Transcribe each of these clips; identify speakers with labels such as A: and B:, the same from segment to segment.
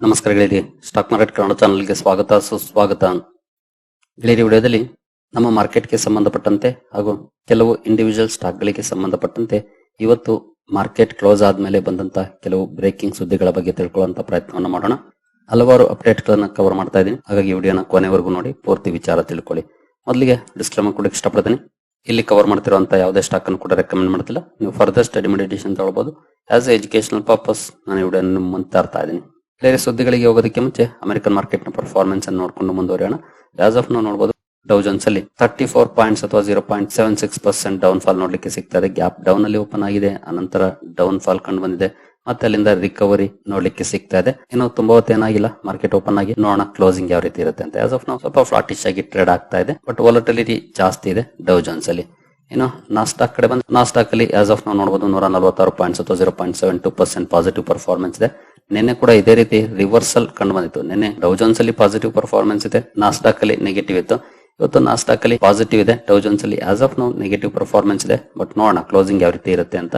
A: ನಮಸ್ಕಾರ ಗೆಳೆಯರಿ stock market Kannada ಚಾನಲ್ಗೆ ಸ್ವಾಗತ, ಸುಸ್ವಾಗತ. ಗೆಳೆಯರಿ ವಿಡಿಯೋದಲ್ಲಿ ನಮ್ಮ ಮಾರ್ಕೆಟ್ಗೆ ಸಂಬಂಧಪಟ್ಟಂತೆ ಹಾಗೂ ಕೆಲವು ಇಂಡಿವಿಜುವಲ್ ಸ್ಟಾಕ್ಗಳಿಗೆ ಸಂಬಂಧಪಟ್ಟಂತೆ ಇವತ್ತು ಮಾರ್ಕೆಟ್ ಕ್ಲೋಸ್ ಆದಮೇಲೆ ಬಂದಂತ ಕೆಲವು ಬ್ರೇಕಿಂಗ್ ಸುದ್ದಿಗಳ ಬಗ್ಗೆ ತಿಳ್ಕೊಳ್ಳುವಂತ ಪ್ರಯತ್ನವನ್ನು ಮಾಡೋಣ. ಹಲವಾರು ಅಪ್ಡೇಟ್ ಗಳನ್ನ ಕವರ್ ಮಾಡ್ತಾ ಇದ್ದೀನಿ. ಹಾಗಾಗಿ ವಿಡಿಯೋನ ಕೊನೆವರೆಗೂ ನೋಡಿ, ಪೂರ್ತಿ ವಿಚಾರ ತಿಳ್ಕೊಳ್ಳಿ. ಮೊದಲಿಗೆ ಡಿಸ್ಕ್ಲೇಮರ್ ಕೊಡಕ್ಕೆ ಇಷ್ಟಪಡ್ತೀನಿ. ಇಲ್ಲಿ ಕವರ್ ಮಾಡ್ತಿರುವಂತ ಯಾವುದೇ ಸ್ಟಾಕ್ ಅನ್ನು ಕೂಡ ರೆಕಮೆಂಡ್ ಮಾಡ್ತಿಲ್ಲ. ನೀವು ಫರ್ದರ್ ಸ್ಟಡಿ ಮೆಡಿಟೇಷನ್ ತಗೊಳ್ಬಹುದು ಆಸ್ ಎಜುಕೇಶನಲ್ ಪರ್ಪಸ್ ನಾನು ವಿಡಿಯೋ ಮುಂದೆ ತರ್ತಾ ಇದ್ದೀನಿ. ಬೇರೆ ಸುದ್ದಿಗಳಿಗೆ ಹೋಗೋದಕ್ಕೆ ಮುಂಚೆ ಅಮೆರಿಕನ್ ಮಾರ್ಕೆಟ್ನ ಪರ್ಫಾರ್ಮೆನ್ಸ್ ಅನ್ನು ನೋಡ್ಕೊಂಡು ಮುಂದುವರಿಯೋಣ. ಆಸ್ ಆಫ್ ನಾವು ನೋಡಬಹುದು ಡೌಜನ್ಸ್ ಅಲ್ಲಿ ತರ್ಟಿ ಫೋರ್ ಪಾಯಿಂಟ್ಸ್ ಅಥವಾ zero point seven six percent down fall ನೋಡ್ಲಿಕ್ಕೆ ಸಿಗ್ತಾ ಇದೆ. ಗ್ಯಾಪ್ ಡೌನ್ ಅಲ್ಲಿ ಓಪನ್ ಆಗಿದೆ, ಅನಂತರ ಡೌನ್ ಫಾಲ್ ಕಂಡು ಬಂದಿದೆ. ಮತ್ತೆ ಅಲ್ಲಿಂದ ರಿಕವರಿ ನೋಡ್ಲಿಕ್ಕೆ ಸಿಗ್ತಾ ಇದೆ. ಇನ್ನು ತುಂಬಾ ಹೊತ್ತು ಏನಾಗಿಲ್ಲ ಮಾರ್ಕೆಟ್ ಓಪನ್ ಆಗಿ ನೋಡೋಣ ಕ್ಲೋಸಿಂಗ್ ಯಾವ ರೀತಿ ಇರುತ್ತೆ ಅಂತ. ಆಸ್ ಆಫ್ ನಾವು ಸ್ವಲ್ಪ ಫ್ಲಾಟಿಶ್ ಆಗಿ ಟ್ರೇಡ್ ಆಗ್ತಾ ಇದೆ ಬಟ್ ವಾಲಟಿಲಿಟಿ ಜಾಸ್ತಿ ಇದೆ ಡೌಜನ್ಸ್ ಅಲ್ಲಿ. ಇನ್ನು ನಾಸ್ಟಾಕ್ ಕಡೆ ಬಂದು ನಾಸ್ಟಾಕ್ ಅಲ್ಲಿ ಆಸ್ ಆಫ್ ನಾವು ನೋಡಬಹುದು ನೂರ ನಲವತ್ತಾರು ಪಾಯಿಂಟ್ಸ್ ಅಥವಾ zero point seven two percent positive performance ಇದೆ. ನಿನ್ನೆ ಕೂಡ ಇದೇ ರೀತಿ ರಿವರ್ಸಲ್ ಕಂಡು ಬಂದಿತ್ತು. ನಿನ್ನೆ ಡೌಜೋನ್ಸ್ ಅಲ್ಲಿ ಪಾಸಿಟಿವ್ ಪರ್ಫಾರ್ಮೆನ್ಸ್ ಇದೆ ನಾಸ್ಟಾಕ್ ಅಲ್ಲಿ ನೆಗೆಟಿವ್ ಇತ್ತು. ಇವತ್ತು ನಾಸ್ಟಾಕ್ ಅಲ್ಲಿ ಪಾಸಿಟಿವ್ ಇದೆ ಡೌಜೋನ್ಸ್ ಅಲ್ಲಿ as of now negative performance ಇದೆ. ಬಟ್ ನೋಡೋಣ ಕ್ಲೋಸಿಂಗ್ ಯಾವ ರೀತಿ ಇರುತ್ತೆ ಅಂತ.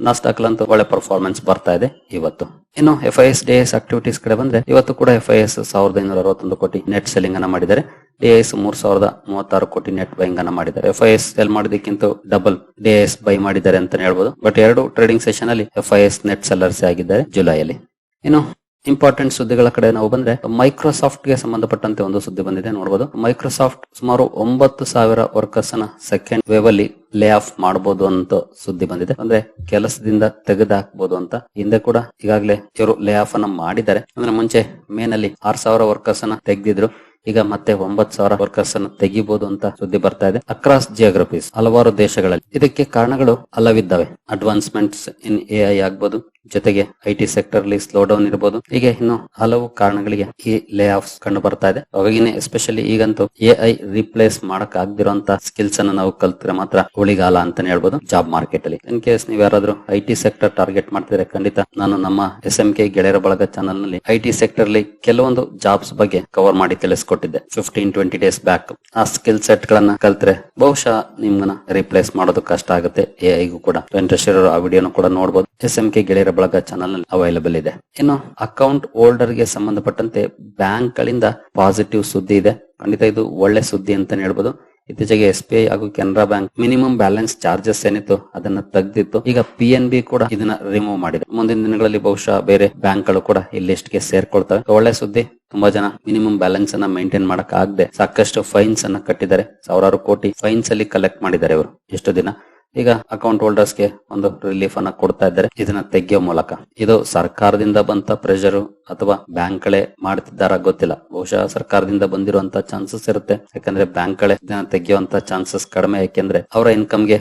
A: ನಾಸ್ಟಾಕ್ ಅಂತೂ ಒಳ್ಳೆ ಪರ್ಫಾರ್ಮೆನ್ಸ್ ಬರ್ತಾ ಇದೆ ಇವತ್ತು. ಇನ್ನು F I S D S activities ಕಡೆ ಬಂದ್ರೆ, ಇವತ್ತು ಕೂಡ ಎಫ್ ಐ ಎಸ್ ಸಾವಿರದ ಐನೂರ ಅರವತ್ತೊಂದು ಕೋಟಿ ನೆಟ್ ಸೆಲ್ಲಿಂಗ್ ಅನ್ನ ಮಾಡಿದ್ದಾರೆ. ಡಿಎಸ್ ಮೂರ್ ಸಾವಿರದ ಮೂವತ್ತಾರು ಕೋಟಿ ನೆಟ್ ಬೈಂಗ್ ಅನ್ನ ಮಾಡಿದ್ದಾರೆ. ಎಫ್ ಐ ಎಸ್ ಸೆಲ್ ಮಾಡೋದಕ್ಕಿಂತ ಡಬಲ್ ಡಿಎಸ್ ಬೈ ಮಾಡಿದ್ದಾರೆ ಅಂತ ಹೇಳ್ಬೋದು. ಬಟ್ ಎರಡು ಟ್ರೇಡಿಂಗ್ ಸೆಷನ್ ಅಲ್ಲಿ F I S net sellers ಆಗಿದ್ದಾರೆ ಜುಲೈಯಲ್ಲಿ. ಇನ್ನು ಇಂಪಾರ್ಟೆಂಟ್ ಸುದ್ದಿಗಳ ಕಡೆ ನಾವು ಬಂದ್ರೆ ಮೈಕ್ರೋಸಾಫ್ಟ್ಗೆ ಸಂಬಂಧಪಟ್ಟಂತೆ ಒಂದು ಸುದ್ದಿ ಬಂದಿದೆ ನೋಡಬಹುದು ಮೈಕ್ರೋಸಾಫ್ಟ್ ಸುಮಾರು ಒಂಬತ್ತು ಸಾವಿರ ವರ್ಕರ್ಸ್ನ ಸೆಕೆಂಡ್ ವೇವ್ ಅಲ್ಲಿ ಲೇ ಆಫ್ ಮಾಡಬಹುದು ಅಂತ ಸುದ್ದಿ ಬಂದಿದೆ. ಅಂದ್ರೆ ಕೆಲಸದಿಂದ ತೆಗೆದುಹಾಕಬಹುದು ಅಂತ. ಹಿಂದೆ ಕೂಡ ಈಗಾಗಲೇ ಇವರು ಲೇ ಆಫ್ ಅನ್ನ ಮಾಡಿದ್ದಾರೆ. ಅಂದ್ರೆ ಮುಂಚೆ ಮೇನಲ್ಲಿ ಆರ್ ಸಾವಿರ ವರ್ಕರ್ಸ್ ಅನ್ನ ತೆಗೆದಿದ್ರು. ಈಗ ಮತ್ತೆ ಒಂಬತ್ ಸಾವಿರ ವರ್ಕರ್ಸ್ ಅನ್ನ ತೆಗಿಬಹುದು ಅಂತ ಸುದ್ದಿ ಬರ್ತಾ ಇದೆ. ಅಕ್ರಾಸ್ ಜಿಯೋಗ್ರಫೀಸ್ ಹಲವಾರು ದೇಶಗಳಲ್ಲಿ. ಇದಕ್ಕೆ ಕಾರಣಗಳು ಹಲವಿದ್ದಾವೆ ಅಡ್ವಾನ್ಸ್ಮೆಂಟ್ಸ್ ಇನ್ ಎ ಐ ಆಗ್ಬೋದು. ಜೊತೆಗೆ ಐ ಟಿ ಸೆಕ್ಟರ್ ಅಲ್ಲಿ ಸ್ಲೋ ಡೌನ್ ಇರಬಹುದು ಹೀಗೆ ಇನ್ನು ಹಲವು ಕಾರಣಗಳಿಗೆ ಈ ಲೇ ಆಫ್ಸ್ ಕಂಡು ಬರ್ತಾ ಇದೆ. ಅವಾಗಿನ ಎಸ್ಪೆಷಲಿ ಈಗಂತೂ ಎ ಐ ರಿಪ್ಲೇಸ್ ಮಾಡಕ್ ಆಗದಿರುವಂತ ಸ್ಕಿಲ್ಸ್ ಅನ್ನ ನಾವು ಕಲ್ತ್ರೆ ಮಾತ್ರ ಉಳಿಗಾಲ ಅಂತಾನೆ ಹೇಳ್ಬಹುದು ಜಾಬ್ ಮಾರ್ಕೆಟ್ ಅಲ್ಲಿ. ಇನ್ ಕೇಸ್ ನೀವು ಯಾರಾದ್ರೂ ಐ ಟಿ ಸೆಕ್ಟರ್ ಟಾರ್ಗೆಟ್ ಮಾಡ್ತಿದ್ರೆ ಖಂಡಿತ ನಾನು ನಮ್ಮ ಎಸ್ ಎಂ ಕೆ ಗೆಳೆಯರ ಬಳಗ ಚಾನಲ್ನಲ್ಲಿ ಐ ಟಿ ಸೆಕ್ಟರ್ ಅಲ್ಲಿ ಕೆಲವೊಂದು ಜಾಬ್ಸ್ ಬಗ್ಗೆ ಕವರ್ ಮಾಡಿ ತಿಳಿಸ್ಕೊಟ್ಟಿದ್ದೆ. ಫಿಫ್ಟೀನ್ ಟ್ವೆಂಟಿ ಡೇಸ್ ಬ್ಯಾಕ್ ಆ ಸ್ಕಿಲ್ ಸೆಟ್ ಗಳನ್ನ ಕಲ್ತ್ರೆ ಬಹುಶಃ ನಿಮ್ಗನ್ನ ರಿಪ್ಲೇಸ್ ಮಾಡೋದು ಕಷ್ಟ ಆಗುತ್ತೆ. ಎ ಐಗೂ ಕೂಡ. ಇಂಟ್ರೆಸ್ಟ್ ಇರೋ ಆ ವಿಡಿಯೋನು ಕೂಡ ನೋಡಬಹುದು ಎಸ್ ಎಂ ಕೆ ಗೆಳೆಯರ ಬಳಗ ಚಾನಲ್ ಅವೈಲಬಲ್ ಇದೆ. ಇನ್ನು ಅಕೌಂಟ್ ಹೋಲ್ಡರ್ಗೆ ಸಂಬಂಧಪಟ್ಟಂತೆ ಬ್ಯಾಂಕ್ ಗಳಿಂದ ಪಾಸಿಟಿವ್ ಸುದ್ದಿ ಇದೆ. ಖಂಡಿತ ಇದು ಒಳ್ಳೆ ಸುದ್ದಿ ಅಂತಾನೆ ಹೇಳ್ಬೋದು. ಇತ್ತೀಚೆಗೆ ಎಸ್ ಬಿ ಐ ಹಾಗೂ Canara bank minimum balance charges ಏನಿತ್ತು ಅದನ್ನ ತೆಗೆದಿತ್ತು. ಈಗ ಪಿ ಎನ್ ಬಿ ಕೂಡ ಇದನ್ನ ರಿಮೂವ್ ಮಾಡಿದೆ. ಮುಂದಿನ ದಿನಗಳಲ್ಲಿ ಬಹುಶಃ ಬೇರೆ ಬ್ಯಾಂಕ್ಗಳು ಕೂಡ ಈ ಲಿಸ್ಟ್ಗೆ ಸೇರ್ಕೊಳ್ತವೆ. ಒಳ್ಳೆ ಸುದ್ದಿ. ತುಂಬಾ ಜನ ಮಿನಿಮಮ್ ಬ್ಯಾಲೆನ್ಸ್ ಅನ್ನ ಮೇಂಟೈನ್ ಮಾಡಕ್ ಆಗದೆ ಸಾಕಷ್ಟು ಫೈನ್ಸ್ ಅನ್ನ ಕಟ್ಟಿದ್ದಾರೆ. ಸಾವಿರಾರು ಕೋಟಿ ಫೈನ್ಸ್ ಅಲ್ಲಿ ಕಲೆಕ್ಟ್ ಮಾಡಿದ್ದಾರೆ ಇವರು. ಎಷ್ಟು ದಿನ? ಈಗ ಅಕೌಂಟ್ ಹೋಲ್ಡರ್ಸ್ಗೆ ಒಂದು ರಿಲೀಫ್ ಅನ್ನ ಕೊಡ್ತಾ ಇದ್ದಾರೆ. ಇದನ್ನ ತೆಗೆಯೋ ಮೂಲಕ. ಇದು ಸರ್ಕಾರದಿಂದ ಬಂತ ಪ್ರೆಷರ್ ಅಥವಾ ಬ್ಯಾಂಕ್ ಗಳೇ ಮಾಡ್ತಿದ್ದಾರ ಗೊತ್ತಿಲ್ಲ. ಬಹುಶಃ ಸರ್ಕಾರದಿಂದ ಬಂದಿರುವಂತ ಚಾನ್ಸಸ್ ಇರುತ್ತೆ. ಯಾಕಂದ್ರೆ ಬ್ಯಾಂಕ್ ಗಳೇ ಇದನ್ನ ತೆಗೆಯುವಂತ ಚಾನ್ಸಸ್ ಕಡಿಮೆ. ಯಾಕೆಂದ್ರೆ ಅವರ ಇನ್ಕಮ್ಗೆ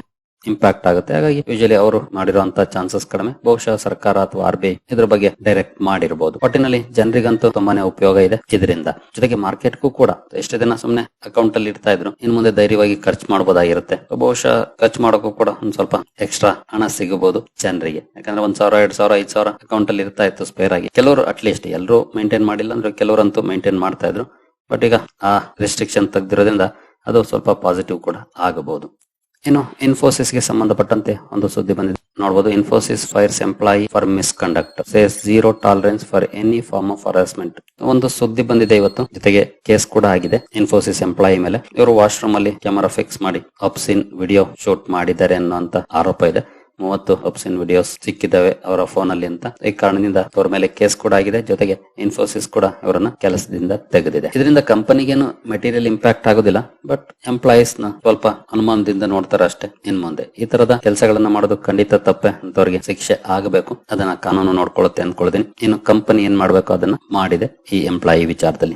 A: ಇಂಪ್ಯಾಕ್ಟ್ ಆಗುತ್ತೆ. ಹಾಗಾಗಿ ಯೂಶಲಿ ಅವರು ಮಾಡಿರುವಂತಹ ಚಾನ್ಸಸ್ ಕಡಿಮೆ. ಬಹುಶಃ ಸರ್ಕಾರ ಅಥವಾ ಆರ್ ಬಿ ಇದ್ರ ಬಗ್ಗೆ ಡೈರೆಕ್ಟ್ ಮಾಡಿರಬಹುದು ಒಟ್ಟಿನಲ್ಲಿ ಜನರಿಗಂತೂ ತುಂಬಾನೇ ಉಪಯೋಗ ಇದೆ ಇದರಿಂದ. ಜೊತೆಗೆ ಮಾರ್ಕೆಟ್ಗೂ ಕೂಡ ಎಷ್ಟು ದಿನ ಸುಮ್ನೆ ಅಕೌಂಟ್ ಅಲ್ಲಿ ಇಡ್ತಾ ಇದ್ರು, ಇನ್ ಮುಂದೆ ಧೈರ್ಯವಾಗಿ ಖರ್ಚು ಮಾಡಬಹುದಾಗಿರುತ್ತೆ ಬಹುಶಃ ಖರ್ಚು ಮಾಡೋಕ್ಕೂ ಕೂಡ ಒಂದ್ ಸ್ವಲ್ಪ ಎಕ್ಸ್ಟ್ರಾ ಹಣ ಸಿಗಬಹುದು ಜನರಿಗೆ. ಯಾಕಂದ್ರೆ ಒಂದ್ ಸಾವಿರ, ಎರಡ್ ಸಾವಿರ, ಐದ್ ಸಾವಿರ ಅಕೌಂಟ್ ಅಲ್ಲಿ ಇರ್ತಾ ಇತ್ತು ಸ್ಪೇರ್ ಆಗಿ. ಕೆಲವರು ಅಟ್ಲೀಸ್ಟ್ ಎಲ್ಲರೂ ಮೇಂಟೈನ್ ಮಾಡಿಲ್ಲ ಅಂದ್ರೆ ಕೆಲವರಂತೂ ಮೇಂಟೈನ್ ಮಾಡ್ತಾ ಇದ್ರು. ಬಟ್ ಈಗ ಆ ರೆಸ್ಟ್ರಿಕ್ಷನ್ ತೆಗ್ದಿರೋದ್ರಿಂದ ಅದು ಸ್ವಲ್ಪ ಪಾಸಿಟಿವ್ ಕೂಡ ಆಗಬಹುದು. ಇನ್ನು ಇನ್ಫೋಸಿಸ್ಗೆ ಸಂಬಂಧಪಟ್ಟಂತೆ ಒಂದು ಸುದ್ದಿ ಬಂದಿದೆ. ನೋಡಬಹುದು Infosys fires employee for misconduct says zero tolerance for any form of harassment ಒಂದು ಸುದ್ದಿ ಬಂದಿದೆ ಇವತ್ತು. ಜೊತೆಗೆ ಕೇಸ್ ಕೂಡ ಆಗಿದೆ ಇನ್ಫೋಸಿಸ್ ಎಂಪ್ಲಾಯಿ ಮೇಲೆ. ಇವರು ವಾಶ್ರೂಮ್ ಅಲ್ಲಿ ಕ್ಯಾಮರಾ ಫಿಕ್ಸ್ ಮಾಡಿ ಅಪ್ಸಿನ್ ವಿಡಿಯೋ ಶೂಟ್ ಮಾಡಿದ್ದಾರೆ ಅನ್ನುವಂತ ಆರೋಪ ಇದೆ. ಮೂವತ್ತು ಅಪ್ಸಿನ್ ವಿಡಿಯೋಸ್ ಸಿಕ್ಕಿದ್ದಾವೆ ಅವರ ಫೋನ್ ಅಲ್ಲಿ ಅಂತ. ಈ ಕಾರಣದಿಂದ ಅವರ ಮೇಲೆ ಕೇಸ್ ಕೂಡ ಆಗಿದೆ. ಜೊತೆಗೆ ಇನ್ಫೋಸಿಸ್ ಕೂಡ ಅವರನ್ನ ಕೆಲಸದಿಂದ ತೆಗೆದಿದೆ. ಇದರಿಂದ ಕಂಪನಿಗೇನು ಮೆಟೀರಿಯಲ್ ಇಂಪ್ಯಾಕ್ಟ್ ಆಗೋದಿಲ್ಲ ಬಟ್ ಎಂಪ್ಲಾಯೀಸ್ನ ಸ್ವಲ್ಪ ಅನುಮಾನದಿಂದ ನೋಡ್ತಾರೆ ಅಷ್ಟೇ. ಇನ್ ಮುಂದೆ ಈ ತರದ ಕೆಲಸಗಳನ್ನ ಮಾಡೋದು ಖಂಡಿತ ತಪ್ಪೆ ಅಂತವ್ರಿಗೆ ಶಿಕ್ಷೆ ಆಗಬೇಕು. ಅದನ್ನ ಕಾನೂನು ನೋಡ್ಕೊಳ್ಳುತ್ತೆ ಅನ್ಕೊಳ್ತೀನಿ. ಇನ್ನು ಕಂಪನಿ ಏನ್ ಮಾಡ್ಬೇಕು ಅದನ್ನ ಮಾಡಿದೆ ಈ ಎಂಪ್ಲಾಯಿ ವಿಚಾರದಲ್ಲಿ.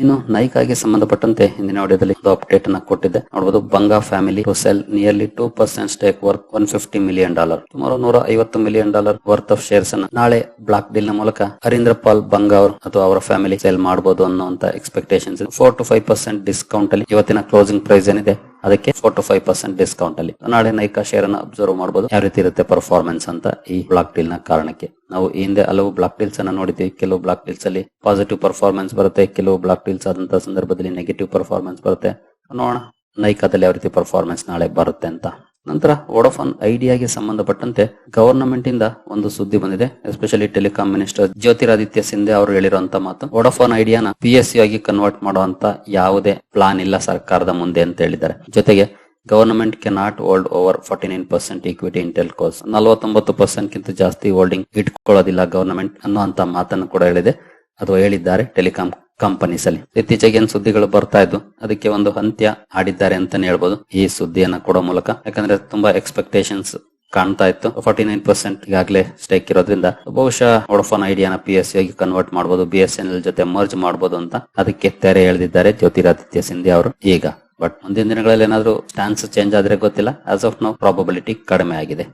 A: ಇನ್ನು ನೈಕಾಗೆ ಸಂಬಂಧಪಟ್ಟಂತೆ ಹಿಂದಿನ ಆಡಿಯೋದಲ್ಲಿ ಒಂದು ಅಪ್ಡೇಟ್ ಅನ್ನ ಕೊಟ್ಟಿದ್ದೆ. ನೋಡಬಹುದು Banga family to sell nearly two percent stake worth one fifty million dollar ಸುಮಾರು ನೂರ ಐವತ್ತು million dollar worth of shares ಅನ್ನ ನಾಳೆ ಬ್ಲಾಕ್ ಡೀಲ್ನ ಮೂಲಕ ಹರೀಂದ್ರ ಪಾಲ್ ಬಂಗಾ ಅವರು ಅಥವಾ ಅವರ ಫ್ಯಾಮಿಲಿ ಸೇಲ್ ಮಾಡಬಹುದು ಅನ್ನುವಂತ expectations four to five percent discount ಅಲ್ಲಿ ಇವತ್ತಿನ ಕ್ಲೋಸಿಂಗ್ ಪ್ರೈಸ್ ಏನಿದೆ? ಅದಕ್ಕೆ four to five percent discount ಅಲ್ಲಿ. ನಾಳೆ ನೈಕಾ ಶೇರ್ ಅನ್ನ ಅಬ್ಸರ್ವ್ ಮಾಡಬಹುದು ಯಾವ ರೀತಿ ಇರುತ್ತೆ ಪರ್ಫಾರ್ಮೆನ್ಸ್ ಅಂತ ಈ ಬ್ಲಾಕ್ ಡೀಲ್ನ ಕಾರಣಕ್ಕೆ. ನಾವು ಈ ಹಿಂದೆ ಹಲವು ಬ್ಲಾಕ್ ಡೀಲ್ಸ್ ಅನ್ನ ನೋಡಿದ್ವಿ ಕೆಲವು ಬ್ಲಾಕ್ ಡೀಲ್ಸ್ ಅಲ್ಲಿ ಪಾಸಿಟಿವ್ ಪರ್ಫಾರ್ಮೆನ್ಸ್ ಬರುತ್ತೆ. ಕೆಲವು ಬ್ಲಾಕ್ ಡೀಲ್ಸ್ ಆದಂತಹ ಸಂದರ್ಭದಲ್ಲಿ ನೆಗೆಟಿವ್ ಪರ್ಫಾರ್ಮೆನ್ಸ್ ಬರುತ್ತೆ. ನೋಡೋಣ ನೈಕಾದಲ್ಲಿ ಯಾವ ರೀತಿ ಪರ್ಫಾರ್ಮೆನ್ಸ್ ನಾಳೆ ಬರುತ್ತೆ ಅಂತ. ನಂತರ ವೋಡಫೋನ್ ಐಡಿಯಾಗೆ ಸಂಬಂಧಪಟ್ಟಂತೆ ಗವರ್ನಮೆಂಟ್ ಇಂದ ಒಂದು ಸುದ್ದಿ ಬಂದಿದೆ. Especially telecom minister Jyotiraditya Scindia ಅವರು ಹೇಳಿರುವಂತ ಮಾತು ವೋಡಫೋನ್ ಐಡಿಯಾನ ಪಿ ಎಸ್ ಆಗಿ ಕನ್ವರ್ಟ್ ಮಾಡುವಂತ ಯಾವುದೇ ಪ್ಲಾನ್ ಇಲ್ಲ ಸರ್ಕಾರದ ಮುಂದೆ ಅಂತ ಹೇಳಿದ್ದಾರೆ. ಜೊತೆಗೆ government cannot hold over forty nine percent equity in telcos ನಲವತ್ತೊಂಬತ್ತು ಪರ್ಸೆಂಟ್ ಕಿಂತ ಜಾಸ್ತಿ ಹೋಲ್ಡಿಂಗ್ ಇಟ್ಕೊಳ್ಳೋದಿಲ್ಲ ಗವರ್ನಮೆಂಟ್ ಅನ್ನುವಂತ ಮಾತನ್ನು ಕೂಡ ಹೇಳಿದೆ. ಅಥವಾ ಹೇಳಿದ್ದಾರೆ ಟೆಲಿಕಾಂ ಕಂಪನೀಸ್ ಅಲ್ಲಿ ಇತ್ತೀಚೆಗೆ ಏನ್ ಸುದ್ದಿಗಳು ಬರ್ತಾ ಇದ್ದು ಅದಕ್ಕೆ ಒಂದು ಅಂತ್ಯ ಆಡಿದ್ದಾರೆ ಅಂತಾನೆ ಹೇಳ್ಬೋದು. ಈ ಸುದ್ದಿಯನ್ನ ಕೊಡೋ ಮೂಲಕ. ಯಾಕಂದ್ರೆ ತುಂಬಾ ಎಕ್ಸ್ಪೆಕ್ಟೇಷನ್ಸ್ ಕಾಣ್ತಾ ಇತ್ತು. ಫಾರ್ಟಿ ನೈನ್ ಪರ್ಸೆಂಟ್ ಈಗಾಗಲೇ ಸ್ಟೇಕ್ ಇರೋದ್ರಿಂದ ಬಹುಶಃ ವೋಡಫೋನ್ ಐಡಿಯಾನ ಪಿ ಎಸ್ ಸಿ ಆಗಿ ಕನ್ವರ್ಟ್ ಮಾಡಬಹುದು ಬಿ ಎಸ್ ಎನ್ ಎಲ್ ಜೊತೆ ಮರ್ಜ್ ಮಾಡಬಹುದು ಅಂತ ಅದಕ್ಕೆ ತೆರೆ ಎಳೆದಿದ್ದಾರೆ ಜ್ಯೋತಿರಾದಿತ್ಯ ಸಿಂಧಿ ಅವರು. ಈಗ ಬಟ್ ಮುಂದಿನ ದಿನಗಳಲ್ಲಿ ಏನಾದ್ರು ಸ್ಟಾನ್ಸ್ ಚೇಂಜ್ ಆದ್ರೆ ಗೊತ್ತಿಲ್ಲ. ಆಸ್ ಆಫ್ ನೌ ಪ್ರಾಬಬಿಲಿಟಿ ಕಡಿಮೆ ಆಗಿದೆ.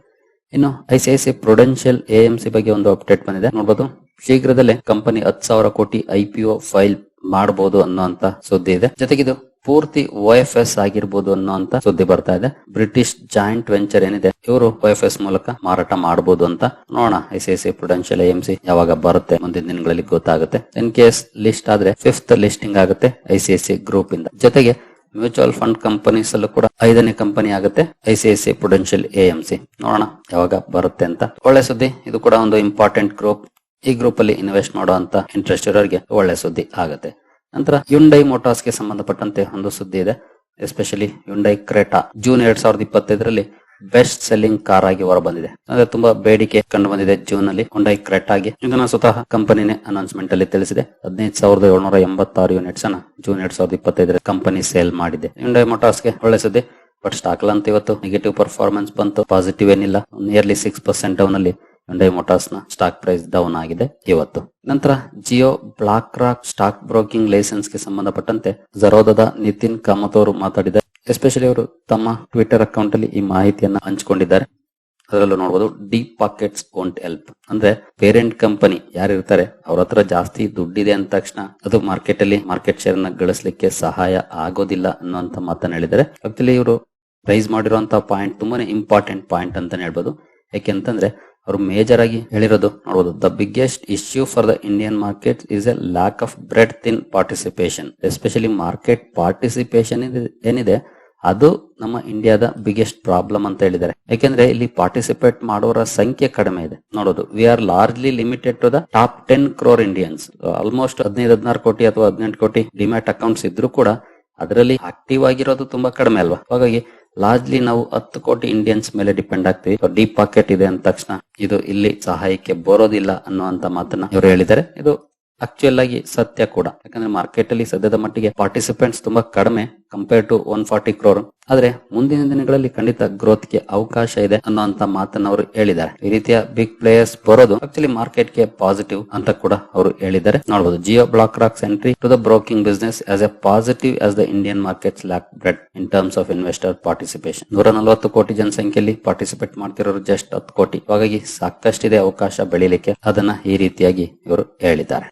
A: ಇನ್ನು ಐ ಸಿಐಸಿ ಪ್ರೊಡೆನ್ಶಿಯಲ್ ಎಎಂಸಿ ಬಗ್ಗೆ ಒಂದು ಅಪ್ಡೇಟ್ ಬಂದಿದೆ. ನೋಡಬಹುದು ಶೀಘ್ರದಲ್ಲೇ ಕಂಪನಿ ಹತ್ತು ಸಾವಿರ ಕೋಟಿ ಐಪಿಒ ಫೈಲ್ ಮಾಡಬಹುದು ಅನ್ನುವಂತ ಸುದ್ದಿ ಇದೆ. ಜೊತೆಗಿದು ಪೂರ್ತಿ ಒ ಎಫ್ ಎಸ್ ಆಗಿರ್ಬೋದು ಅನ್ನುವಂತ ಸುದ್ದಿ ಬರ್ತಾ ಇದೆ. ಬ್ರಿಟಿಷ್ ಜಾಯಿಂಟ್ ವೆಂಚರ್ ಏನಿದೆ, ಇವರು ಒ ಎಸ್ ಮೂಲಕ ಮಾರಾಟ ಮಾಡಬಹುದು ಅಂತ ನೋಡೋಣ. ಐಸಿಐಸಿ ಪ್ರೊಡೆನ್ಶಿಯಲ್ ಎಎಂಸಿ ಯಾವಾಗ ಬರುತ್ತೆ ಮುಂದಿನ ದಿನಗಳಲ್ಲಿ ಗೊತ್ತಾಗುತ್ತೆ. ಇನ್ ಕೇಸ್ ಲಿಸ್ಟ್ ಆದ್ರೆ ಫಿಫ್ತ್ ಲಿಸ್ಟಿಂಗ್ ಆಗುತ್ತೆ ಐಸಿಐಸಿ ಗ್ರೂಪ್ ಇಂದ. ಜೊತೆಗೆ ಮ್ಯೂಚುವಲ್ ಫಂಡ್ ಕಂಪನೀಸ್ ಅಲ್ಲೂ ಕೂಡ ಐದನೇ ಕಂಪನಿ ಆಗುತ್ತೆ ಐಸಿಐಸಿ ಪ್ರೊಡೆನ್ಶಿಯಲ್ ಎಎಂಸಿ ನೋಡೋಣ ಯಾವಾಗ ಬರುತ್ತೆ ಅಂತ. ಒಳ್ಳೆ ಸುದ್ದಿ. ಇದು ಕೂಡ ಒಂದು ಇಂಪಾರ್ಟೆಂಟ್ ಗ್ರೂಪ್. ಈ ಗ್ರೂಪ್ ಅಲ್ಲಿ ಇನ್ವೆಸ್ಟ್ ಮಾಡುವಂತ ಇಂಟ್ರೆಸ್ಟ್ ಇರೋರಿಗೆ ಒಳ್ಳೆ ಸುದ್ದಿ ಆಗುತ್ತೆ. ನಂತರ ಯುಂಡೈ ಮೋಟಾರ್ಸ್ಗೆ ಸಂಬಂಧಪಟ್ಟಂತೆ ಒಂದು ಸುದ್ದಿ ಇದೆ. ಎಸ್ಪೆಷಲಿ ಯುಂಡೈ ಕ್ರೇಟಾ ಜೂನ್ ಎರಡ್ ಸಾವಿರದ ಇಪ್ಪತ್ತೈದರಲ್ಲಿ ಬೆಸ್ಟ್ ಸೆಲ್ಲಿಂಗ್ ಕಾರ್ ಆಗಿ ಹೊರಬಂದಿದೆ. ಅಂದ್ರೆ ತುಂಬಾ ಬೇಡಿಕೆ ಕಂಡು ಬಂದಿದೆ ಜೂನ್ ಅಲ್ಲಿ ಹುಂಡೈ ಆಗಿ ಇದನ್ನ ಸ್ವತಃ ಕಂಪನಿನೇ ಅನೌನ್ಸ್ಮೆಂಟ್ ಅಲ್ಲಿ ತಿಳಿಸಿದೆ. ಹದಿನೈದು ಸಾವಿರದ ಏಳ್ನೂರ ಎಂಬತ್ತಾರು ಯೂನಿಟ್ಸ್ ಅನ್ನ ಜೂನ್ ಎರಡ್ ಸಾವಿರದ ಇಪ್ಪತ್ತೈದರ ಕಂಪನಿ ಸೇಲ್ ಮಾಡಿದೆ. ಹುಂಡೈ ಮೋಟಾರ್ಸ್ಗೆ ಒಳ್ಳೆ ಸುದ್ದಿ ಬಟ್ ಸ್ಟಾಕ್ ಅಂತ ಇವತ್ತು ನೆಗೆಟಿವ್ ಪರ್ಫಾರ್ಮೆನ್ಸ್ ಬಂತು ಪಾಸಿಟಿವ್ ಏನಿಲ್ಲ. ನಿಯರ್ಲಿ ಸಿಕ್ಸ್ ಪರ್ಸೆಂಟ್ ಡೌನ್ ಅಲ್ಲಿ ಮೋಟಾರ್ಸ್ನ ಸ್ಟಾಕ್ ಪ್ರೈಸ್ ಡೌನ್ ಆಗಿದೆ ಇವತ್ತು. ನಂತರ Jio BlackRock stock broking ಲೈಸೆನ್ಸ್ಗೆ ಸಂಬಂಧಪಟ್ಟಂತೆ ಜರೋದದ ನಿತಿನ್ ಕಾಮತ್ ಅವರು ಮಾತಾಡಿದ್ದಾರೆ. ಎಸ್ಪೆಷಲಿ ಅವರು ತಮ್ಮ ಟ್ವಿಟರ್ ಅಕೌಂಟ್ ಅಲ್ಲಿ ಈ ಮಾಹಿತಿಯನ್ನ ಹಂಚಿಕೊಂಡಿದ್ದಾರೆ. ಅದರಲ್ಲೂ ನೋಡಬಹುದು ಡೀಪ್ ಪಾಕೆಟ್ಸ್ ಓಂಟ್ ಹೆಲ್ಪ್ ಅಂದ್ರೆ ಪೇರೆಂಟ್ ಕಂಪನಿ ಯಾರಿರ್ತಾರೆ ಅವ್ರ ಹತ್ರ ಜಾಸ್ತಿ ದುಡ್ಡಿದೆ ಅಂದ ತಕ್ಷಣ ಅದು ಮಾರ್ಕೆಟ್ ಅಲ್ಲಿ ಮಾರ್ಕೆಟ್ ಶೇರ್ನ ಗಳಿಸಲಿಕ್ಕೆ ಸಹಾಯ ಆಗೋದಿಲ್ಲ ಅನ್ನುವಂತ ಮಾತನ್ನ ಹೇಳಿದ್ದಾರೆ. ಆಕ್ಚುಲಿ ಇವರು ರೈಸ್ ಮಾಡಿರುವಂತಹ ಪಾಯಿಂಟ್ ತುಂಬಾನೇ ಇಂಪಾರ್ಟೆಂಟ್ ಪಾಯಿಂಟ್ ಅಂತಾನೆ ಹೇಳ್ಬೋದು. ಯಾಕೆಂತಂದ್ರೆ ಅವರು ಮೇಜರ್ ಆಗಿ ಹೇಳಿರೋದು ನೋಡಬಹುದು the biggest issue for the Indian market is a lack of breadth in participation especially market participation ಏನಿದೆ, ಅದು ನಮ್ಮ ಇಂಡಿಯಾದ ಬಿಗ್ಗೆಸ್ಟ್ ಪ್ರಾಬ್ಲಮ್ ಅಂತ ಹೇಳಿದ್ದಾರೆ. ಯಾಕೆಂದ್ರೆ ಇಲ್ಲಿ ಪಾರ್ಟಿಸಿಪೇಟ್ ಮಾಡೋರ ಸಂಖ್ಯೆ ಕಡಿಮೆ ಇದೆ. ನೋಡೋದು we are largely limited to the top ten crore Indians almost ಹದಿನೈದು, ಹದಿನಾರು ಕೋಟಿ ಅಥವಾ ಹದಿನೆಂಟು ಕೋಟಿ ಡಿಮ್ಯಾಟ್ ಅಕೌಂಟ್ಸ್ ಇದ್ರೂ ಕೂಡ ಅದರಲ್ಲಿ ಆಕ್ಟಿವ್ ಆಗಿರೋದು ತುಂಬಾ ಕಡಿಮೆ ಅಲ್ವಾ? ಹಾಗಾಗಿ ಲಾರ್ಜ್ಲಿ ನಾವು ಹತ್ತು ಕೋಟಿ ಇಂಡಿಯನ್ಸ್ ಮೇಲೆ ಡಿಪೆಂಡ್ ಆಗ್ತೀವಿ. ಡೀಪ್ ಪಾಕೆಟ್ ಇದೆ ಅಂದ ತಕ್ಷಣ ಇದು ಇಲ್ಲಿ ಸಹಾಯಕ್ಕೆ ಬರೋದಿಲ್ಲ ಅನ್ನುವಂತ ಮಾತನ್ನ ಇವರು ಹೇಳಿದ್ದಾರೆ. ಇದು ಆಕ್ಚುಯಲ್ ಆಗಿ ಸತ್ಯ ಕೂಡ. ಯಾಕಂದ್ರೆ ಮಾರ್ಕೆಟ್ ಅಲ್ಲಿ ಸದ್ಯದ ಮಟ್ಟಿಗೆ ಪಾರ್ಟಿಸಿಪೆಂಟ್ಸ್ ತುಂಬಾ ಕಡಿಮೆ. Compare to one forty crore ಆದ್ರೆ ಮುಂದಿನ ದಿನಗಳಲ್ಲಿ ಖಂಡಿತ ಗ್ರೋತ್ಗೆ ಅವಕಾಶ ಇದೆ ಅನ್ನೋಂತ ಮಾತನ್ನ ಅವರು ಹೇಳಿದ್ದಾರೆ. ಈ ರೀತಿಯ ಬಿಗ್ ಪ್ಲೇಯರ್ಸ್ ಬರೋದು ಆಕ್ಚುಲಿ ಮಾರ್ಕೆಟ್ಗೆ ಪಾಸಿಟಿವ್ ಅಂತ ಕೂಡ ಅವರು ಹೇಳಿದ್ದಾರೆ. ನೋಡಬಹುದು Jio BlackRock's entry to the broking business as a positive as the Indian markets lack breadth in terms of investor participation ನೂರ ನಲವತ್ತು ಕೋಟಿ ಜನಸಂಖ್ಯೆಯಲ್ಲಿ ಪಾರ್ಟಿಸಿಪೇಟ್ ಮಾಡ್ತಿರೋರು ಜಸ್ಟ್ ಹತ್ತು ಕೋಟಿ. ಹಾಗಾಗಿ ಸಾಕಷ್ಟಿದೆ ಅವಕಾಶ ಬೆಳಿಲಿಕ್ಕೆ. ಅದನ್ನ ಈ ರೀತಿಯಾಗಿ ಇವರು ಹೇಳಿದ್ದಾರೆ.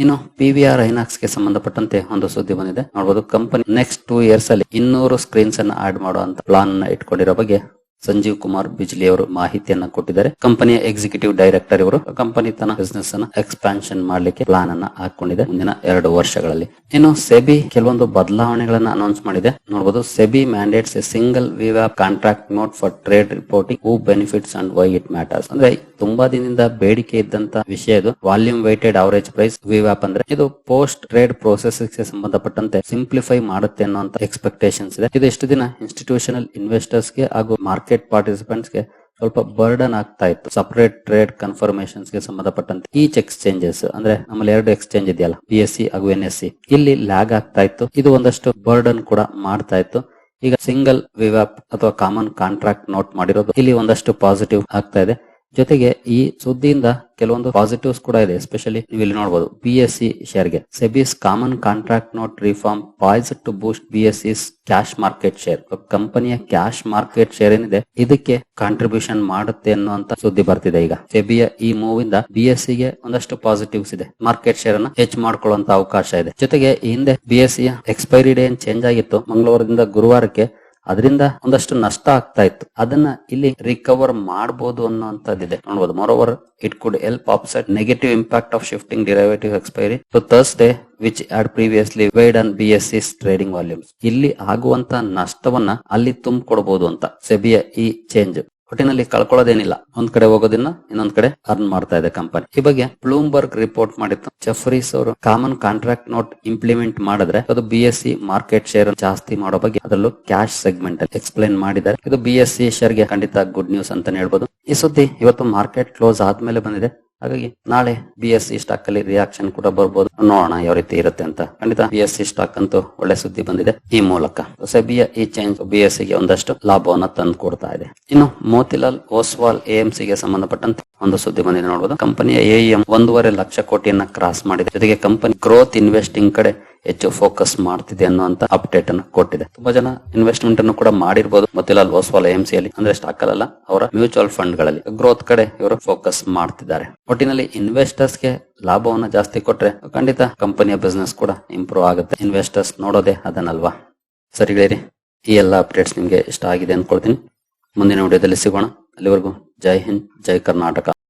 A: ಇನ್ನು ಪಿ ವಿ ಆರ್ ಐನಾಕ್ಸ್ಗೆ ಸಂಬಂಧಪಟ್ಟಂತೆ ಒಂದು ಸುದ್ದಿ ಬಂದಿದೆ. ನೋಡಬಹುದು ಕಂಪನಿ ನೆಕ್ಸ್ಟ್ ಟೂ ಇಯರ್ಸ್ ಅಲ್ಲಿ ಇನ್ನೂರು ಸ್ಕ್ರೀನ್ಸ್ ಅನ್ನು ಆಡ್ ಮಾಡುವಂತ ಪ್ಲಾನ್ ಇಟ್ಕೊಂಡಿರೋ ಬಗ್ಗೆ ಸಂಜೀವ್ ಕುಮಾರ್ ಬಿಜ್ಲಿ ಅವರು ಮಾಹಿತಿಯನ್ನ ಕೊಟ್ಟಿದ್ದಾರೆ. ಕಂಪನಿಯ ಎಕ್ಸಿಕ್ಯೂಟಿವ್ ಡೈರೆಕ್ಟರ್ ಇವರು. ಕಂಪನಿ ತನ್ನ ಬಿಸ್ನೆಸ್ ಅನ್ನ ಎಕ್ಸ್ಪಾನ್ಷನ್ ಮಾಡ್ಲಿಕ್ಕೆ ಪ್ಲಾನ್ ಅನ್ನ ಹಾಕೊಂಡಿದೆ. ಮುಂದಿನ ಎರಡು ವರ್ಷಗಳಲ್ಲಿ. ಇನ್ನು ಸೆಬಿ ಕೆಲವೊಂದು ಬದಲಾವಣೆಗಳನ್ನ ಅನೌನ್ಸ್ ಮಾಡಿದೆ. ನೋಡಬಹುದು SEBI mandates a single ವಿವ್ಯಾಪ್ contract note for trade reporting who benefits and why it matters ಅಂದ್ರೆ ತುಂಬಾ ದಿನದಿಂದ ಬೇಡಿಕೆ ಇದ್ದಂತ ವಿಷಯ ಇದು. ವಾಲ್ಯೂಮ್ ವೈಟೆಡ್ ಅವರೇಜ್ ಪ್ರೈಸ್ ವಿವ್ಯಾಪ್ ಅಂದ್ರೆ ಇದು ಪೋಸ್ಟ್ ಟ್ರೇಡ್ ಪ್ರೋಸೆಸ್ಗೆ ಸಂಬಂಧಪಟ್ಟಂತೆ ಸಿಂಪ್ಲಿಫೈ ಮಾಡುತ್ತೆ ಅನ್ನುವಂತ ಎಕ್ಸ್ಪೆಕ್ಟೇಷನ್ಸ್ ಇದೆ. ಇದು ಎಷ್ಟು ದಿನ ಇನ್ಸ್ಟಿಟ್ಯೂಷನಲ್ ಇನ್ವೆಸ್ಟರ್ಸ್ಗೆ ಹಾಗೂ ಮಾರ್ಕೆಟ್ ಪಾರ್ಟಿಸಿಪೆಂಟ್ಸ್ಗೆ ಸ್ವಲ್ಪ ಬರ್ಡನ್ ಆಗ್ತಾ ಇತ್ತು. ಸಪರೇಟ್ ಟ್ರೇಡ್ ಕನ್ಫರ್ಮೇಶನ್ಸ್ಗೆ ಸಂಬಂಧಪಟ್ಟಂತೆ ಈಚ್ ಎಕ್ಸ್ಚೇಂಜಸ್ ಅಂದ್ರೆ ನಮ್ಮಲ್ಲಿ ಎರಡು ಎಕ್ಸ್ಚೇಂಜ್ ಇದೆಯಲ್ಲ ಬಿ ಎಸ್ ಸಿ ಹಾಗೂ ಎನ್ ಎಸ್ ಸಿ ಇಲ್ಲಿ ಲ್ಯಾಗ್ ಆಗ್ತಾ ಇತ್ತು. ಇದು ಒಂದಷ್ಟು ಬರ್ಡನ್ ಕೂಡ ಮಾಡ್ತಾ ಇತ್ತು. ಈಗ ಸಿಂಗಲ್ ವಿವಾಪ್ ಅಥವಾ ಕಾಮನ್ ಕಾಂಟ್ರಾಕ್ಟ್ ನೋಟ್ ಮಾಡಿರೋದು ಇಲ್ಲಿ ಒಂದಷ್ಟು ಪಾಸಿಟಿವ್ ಆಗ್ತಾ ಇದೆ. ಜೊತೆಗೆ ಈ ಸುದ್ದಿಯಿಂದ ಕೆಲವೊಂದು ಪಾಸಿಟಿವ್ಸ್ ಕೂಡ ಇದೆ ಎಸ್ಪೆಷಲಿ ನೀವು ಇಲ್ಲಿ ನೋಡಬಹುದು B S C ಶೇರ್ಗೆ SEBI's common contract note reform poised to boost B S cash market share ಕಂಪನಿಯ ಕ್ಯಾಶ್ ಮಾರ್ಕೆಟ್ ಶೇರ್ ಏನಿದೆ, ಇದಕ್ಕೆ ಕಾಂಟ್ರಿಬ್ಯೂಷನ್ ಮಾಡುತ್ತೆ ಅನ್ನುವಂತ ಸುದ್ದಿ ಬರ್ತಿದೆ ಈಗ. ಸೆಬಿಯ ಈ ಮೂವ್ ಇಂದ ಬಿ ಗೆ ಒಂದಷ್ಟು ಪಾಸಿಟಿವ್ಸ್ ಇದೆ. ಮಾರ್ಕೆಟ್ ಶೇರ್ ಅನ್ನ ಹೆಚ್ಚು ಮಾಡ್ಕೊಳ್ಳುವಂತ ಅವಕಾಶ ಇದೆ. ಜೊತೆಗೆ ಈ ಹಿಂದೆ B S expiry day change ಆಗಿತ್ತು. ಮಂಗಳವಾರದಿಂದ ಗುರುವಾರಕ್ಕೆ ಅದರಿಂದ ಒಂದಷ್ಟು ನಷ್ಟ ಆಗ್ತಾ ಇತ್ತು. ಅದನ್ನ ಇಲ್ಲಿ ರಿಕವರ್ ಮಾಡಬಹುದು ಅನ್ನುವಂಥದ್ದಿದೆ. ನೋಡಬಹುದು moreover it could help offset negative impact of shifting derivative expiry to Thursday which had previously weighed on B S E's trading volumes ಇಲ್ಲಿ ಆಗುವಂತ ನಷ್ಟವನ್ನ ಅಲ್ಲಿ ತುಂಬಿಕೊಡಬಹುದು ಅಂತ. ಸೆಬಿಯ ಈ ಚೇಂಜ್ ಒಟ್ಟಿನಲ್ಲಿ ಕಳ್ಕೊಳ್ಳೋದೇನಿಲ್ಲ. ಒಂದ್ ಕಡೆ ಹೋಗೋದಿನ್ನ ಇನ್ನೊಂದ್ ಕಡೆ ಅರ್ನ್ ಮಾಡ್ತಾ ಇದೆ ಕಂಪನಿ ಈ ಬಗ್ಗೆ ಬ್ಲೂಮ್ಬರ್ಗ್ ರಿಪೋರ್ಟ್ ಮಾಡಿತ್ತು. ಜಫ್ರೀಸ್ ಅವರು ಕಾಮನ್ ಕಾಂಟ್ರಾಕ್ಟ್ ನೋಟ್ ಇಂಪ್ಲಿಮೆಂಟ್ ಮಾಡಿದ್ರೆ ಅದು B S E market share ಜಾಸ್ತಿ ಮಾಡೋ ಬಗ್ಗೆ ಅದರಲ್ಲೂ ಕ್ಯಾಶ್ ಸೆಗ್ಮೆಂಟ್ ಅಲ್ಲಿ ಎಕ್ಸ್ಪ್ಲೈನ್ ಮಾಡಿದ್ದಾರೆ. ಇದು ಬಿ ಎಸ್ ಸಿ ಶೇರ್ಗೆ ಖಂಡಿತ ಗುಡ್ ನ್ಯೂಸ್ ಅಂತಾನೆ ಹೇಳ್ಬೋದು. ಈ ಸುದ್ದಿ ಇವತ್ತು ಮಾರ್ಕೆಟ್ ಕ್ಲೋಸ್ ಆದ್ಮೇಲೆ ಬಂದಿದೆ. ಹಾಗಾಗಿ ನಾಳೆ ಬಿ ಎಸ್ ಸಿ ಸ್ಟಾಕ್ ಅಲ್ಲಿ ರಿಯಾಕ್ಷನ್ ಕೂಡ ಬರ್ಬೋದು. ನೋಡೋಣ ಯಾವ ರೀತಿ ಇರುತ್ತೆ ಅಂತ. ಖಂಡಿತ ಬಿ ಎಸ್ ಸಿ ಸ್ಟಾಕ್ ಅಂತೂ ಒಳ್ಳೆ ಸುದ್ದಿ ಬಂದಿದೆ. ಈ ಮೂಲಕ ಸೆಬಿಯ ಈ ಚೇಂಜ್ ಬಿ ಎಸ್ಗೆ ಒಂದಷ್ಟು ಲಾಭವನ್ನು ತಂದು ಕೊಡ್ತಾ ಇದೆ. ಇನ್ನು ಮೋತಿಲಾಲ್ ಓಸ್ವಾಲ್ ಎಎಂಸಿ ಗೆ ಸಂಬಂಧಪಟ್ಟಂತೆ ಒಂದು ಸುದ್ದಿ ಬಂದಿದೆ ನೋಡಬಹುದು ಕಂಪನಿಯ ಎಎಂ ಒಂದೂವರೆ ಲಕ್ಷ ಕೋಟಿಯನ್ನ ಕ್ರಾಸ್ ಮಾಡಿದೆ. ಜೊತೆಗೆ ಕಂಪನಿ ಗ್ರೋತ್ ಇನ್ವೆಸ್ಟಿಂಗ್ ಕಡೆ ಹೆಚ್ಚು ಫೋಕಸ್ ಮಾಡ್ತಿದೆ ಅನ್ನುವಂತ ಅಪ್ಡೇಟ್ ಅನ್ನು ಕೊಟ್ಟಿದೆ. ತುಂಬಾ ಜನ ಇನ್ವೆಸ್ಟ್ಮೆಂಟ್ ಅನ್ನು ಕೂಡ ಮಾಡಿರ್ಬೋದು. ಲೋಸ್ ಓಸ್ವಾಲ್ ಎಂಸಿ ಅಲ್ಲಿ, ಅಂದ್ರೆ ಸ್ಟಾಕ್ ಅಲ್ಲ, ಅವರ ಮ್ಯೂಚುವಲ್ ಫಂಡ್ಗಳಲ್ಲಿ. ಗ್ರೋತ್ ಕಡೆ ಇವರು ಫೋಕಸ್ ಮಾಡ್ತಿದ್ದಾರೆ. ಒಟ್ಟಿನಲ್ಲಿ ಇನ್ವೆಸ್ಟರ್ಸ್ಗೆ ಲಾಭವನ್ನ ಜಾಸ್ತಿ ಕೊಟ್ರೆ ಖಂಡಿತ ಕಂಪನಿಯ ಬಿಸ್ನೆಸ್ ಕೂಡ ಇಂಪ್ರೂವ್ ಆಗುತ್ತೆ. ಇನ್ವೆಸ್ಟರ್ಸ್ ನೋಡೋದೇ ಅದನ್ನಲ್ವಾ? ಸರಿ ಗೆಳೆಯರಿ, ಈ ಎಲ್ಲ ಅಪ್ಡೇಟ್ಸ್ ನಿಮ್ಗೆ ಇಷ್ಟ ಆಗಿದೆ ಅನ್ಕೊಳ್ತೀನಿ. ಮುಂದಿನ ವಿಡಿಯೋದಲ್ಲಿ ಸಿಗೋಣ. ಅಲ್ಲಿವರೆಗೂ ಜೈ ಹಿಂದ್, ಜೈ ಕರ್ನಾಟಕ.